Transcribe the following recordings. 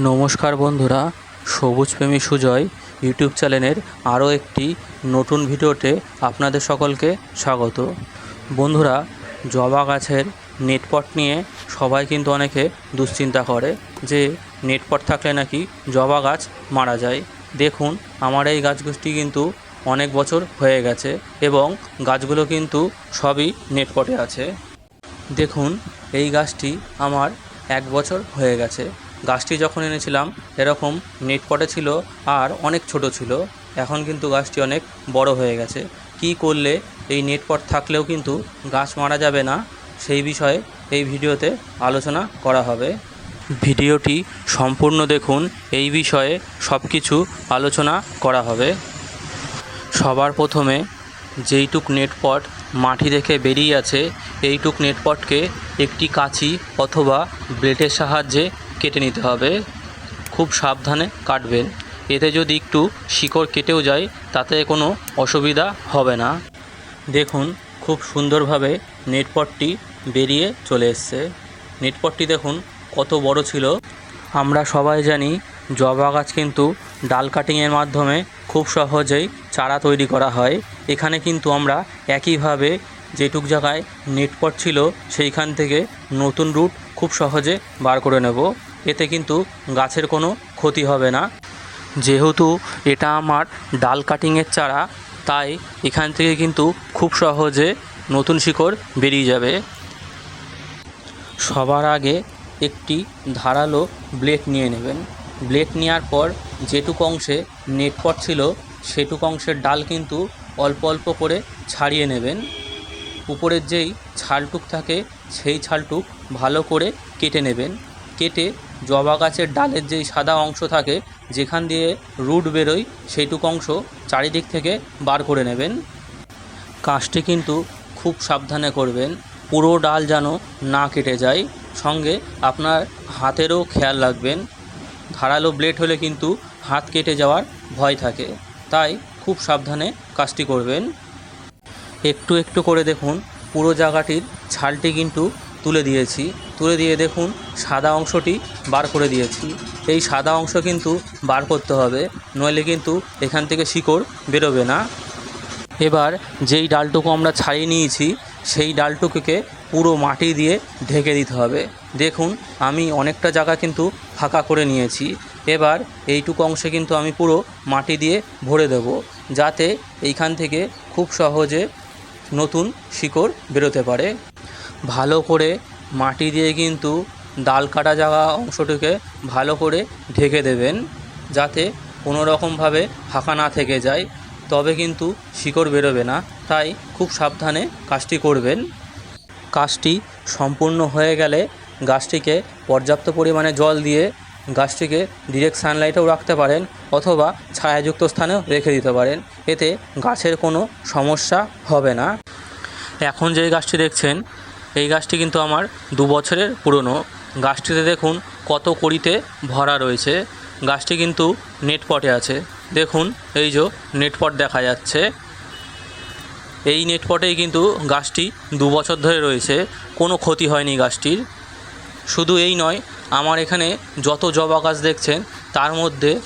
নমস্কার বন্ধুরা সবুজ প্রেমী সুজয় ইউটিউব চ্যানেলের আরও একটি নতুন ভিডিওতে আপনাদের সকলকে স্বাগত। বন্ধুরা, জবা গাছের নেটপট নিয়ে সবাই কিন্তু অনেকে দুশ্চিন্তা করে যে নেটপট থাকলে নাকি জবা গাছ মারা যায়। দেখুন, আমার এই গাছগুলি কিন্তু অনেক বছর হয়ে গেছে এবং গাছগুলো কিন্তু সবই নেটপটে আছে। দেখুন, এই গাছটি আমার এক বছর হয়ে গেছে। গাছটি যখন এনেছিলাম, এরকম নেটপটে ছিল আর অনেক ছোট ছিল। এখন কিন্তু গাছটি অনেক বড় হয়ে গেছে। কি করলে এই নেট পট থাকলেও কিন্তু গাছ মারা যাবে না? সেই বিষয়ে এই ভিডিওতে আলোচনা করা হবে। ভিডিওটি সম্পূর্ণ দেখুন। এই বিষয়ে সব কিছু আলোচনা করা হবে। সবার প্রথমে যেইটুক নেটপট মাটি থেকে বেরিয়ে আছে, এইটুক নেটপটকে একটি কাঁচি অথবা ব্লেডের সাহায্যে কেটে নিতে হবে। খুব সাবধানে কাটবেন এতে যদি একটু শিকড় কেটেও যায়, তাতে কোনো অসুবিধা হবে না। দেখুন, খুব সুন্দরভাবে নেটপটটি বেরিয়ে চলে এসছে। নেটপটটি দেখুন, কত বড় ছিল। আমরা সবাই জানি, জবা গাছ কিন্তু ডাল কাটিংয়ের মাধ্যমে খুব সহজেই চারা তৈরি করা হয়। এখানে কিন্তু আমরা একইভাবে যেটুক জায়গায় নেটপট ছিল, সেইখান থেকে নতুন রুট খুব সহজে বার করে নেব। এতে কিন্তু গাছের কোনো ক্ষতি হবে না। যেহেতু এটা আমার ডাল কাটিংয়ের চারা, তাই এখান থেকে কিন্তু খুব সহজে নতুন শিকড় বেরিয়ে যাবে। সবার আগে একটি ধারালো ব্লেড নিয়ে নেবেন। ব্লেড নেওয়ার পর যেটুক অংশে নেটপট ছিল, সেটুক অংশের ডাল কিন্তু অল্প অল্প করে ছাড়িয়ে নেবেন। উপরের যেই ছালটুক থাকে, সেই ছালটুক ভালো করে কেটে নেবেন। কেটে জবা গাছের ডালের যেই সাদা অংশ থাকে, যেখান দিয়ে রুট বেরোয়, সেইটুক অংশ চারিদিক থেকে বার করে নেবেন। কাজটি কিন্তু খুব সাবধানে করবেন। পুরো ডাল যেন না কেটে যায়। সঙ্গে আপনার হাতেরও খেয়াল রাখবেন। ধারালো ব্লেড হলে কিন্তু হাত কেটে যাওয়ার ভয় থাকে। তাই খুব সাবধানে কাজটি করবেন। একটু একটু করে দেখুন, পুরো জায়গাটির ছালটি কিন্তু তুলে দিয়েছি। তুলে দিয়ে দেখুন, সাদা অংশটি বার করে দিয়েছি। এই সাদা অংশ কিন্তু বার করতে হবে, নইলে কিন্তু এখান থেকে শিকড় বেরোবে না। এবার যেই ডালটুকু আমরা ছাড়িয়ে নিয়েছি, সেই ডালটুকুকে পুরো মাটি দিয়ে ঢেকে দিতে হবে। দেখুন, আমি অনেকটা জায়গা কিন্তু ফাঁকা করে নিয়েছি। এবার এইটুকু অংশে কিন্তু আমি পুরো মাটি দিয়ে ভরে দেব, যাতে এইখান থেকে খুব সহজে নতুন শিকড় বেরোতে পারে। ভালো করে মাটি দিয়ে কিন্তু ডাল কাটা জায়গা অংশটিকে ভালো করে ঢেকে দেবেন যাতে কোনো রকমভাবে ফাঁকা না থেকে যায়, তবে কিন্তু শিকড় বেরোবে না। তাই খুব সাবধানে কাজটি করবেন। কাজটি সম্পূর্ণ হয়ে গেলে গাছটিকে পর্যাপ্ত পরিমাণে জল দিয়ে গাছটিকে ডিরেক্ট সানলাইটেও রাখতে পারেন অথবা ছায়াযুক্ত স্থানেও রেখে দিতে পারেন। এতে গাছের কোনো সমস্যা হবে না। এখন যে গাছটি দেখছেন এই গাছটি কিন্তু আমার দু বছরের পুরনো। গাছটিতে দেখুন কত কড়িতে ভরা রয়েছে। গাছটি কিন্তু নেটপটে আছে। দেখুন, এই যে নেটপট দেখা যাচ্ছে। এই নেটপটেই কিন্তু গাছটি দু বছর ধরে রয়েছে। কোনো ক্ষতি হয়নি গাছটির। শুধু এই নয়, আমার এখানে যত জবা গাছ দেখছেন, তার মধ্যে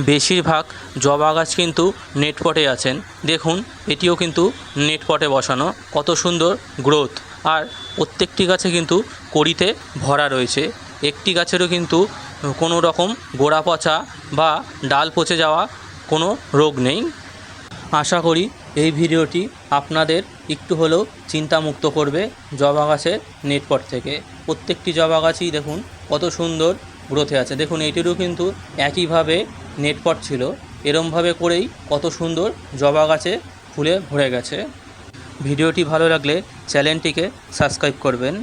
বেশিরভাগ জবা গাছ কিন্তু নেটপটে আছেন। দেখুন, এটিও কিন্তু নেটপটে বসানো। কত সুন্দর গ্রোথ। আর প্রত্যেকটি গাছে কিন্তু কড়িতে ভরা রয়েছে। একটি গাছেরও কিন্তু কোনো রকম গোড়া পচা বা ডাল পচে যাওয়া কোনো রোগ নেই। আশা করি এই ভিডিওটি আপনাদের একটু হলেও চিন্তামুক্ত করবে জবা গাছের নেটপট থেকে। প্রত্যেকটি জবা গাছই দেখুন, কত সুন্দর গ্রোথে আছে। দেখুন, এটিরও কিন্তু একইভাবে নেটপট ছিল। এরমভাবে করেই কত সুন্দর জবা গাছে ফুলে ভরে গেছে। ভিডিওটি ভালো লাগলে চ্যানেলটিকে সাবস্ক্রাইব করবেন।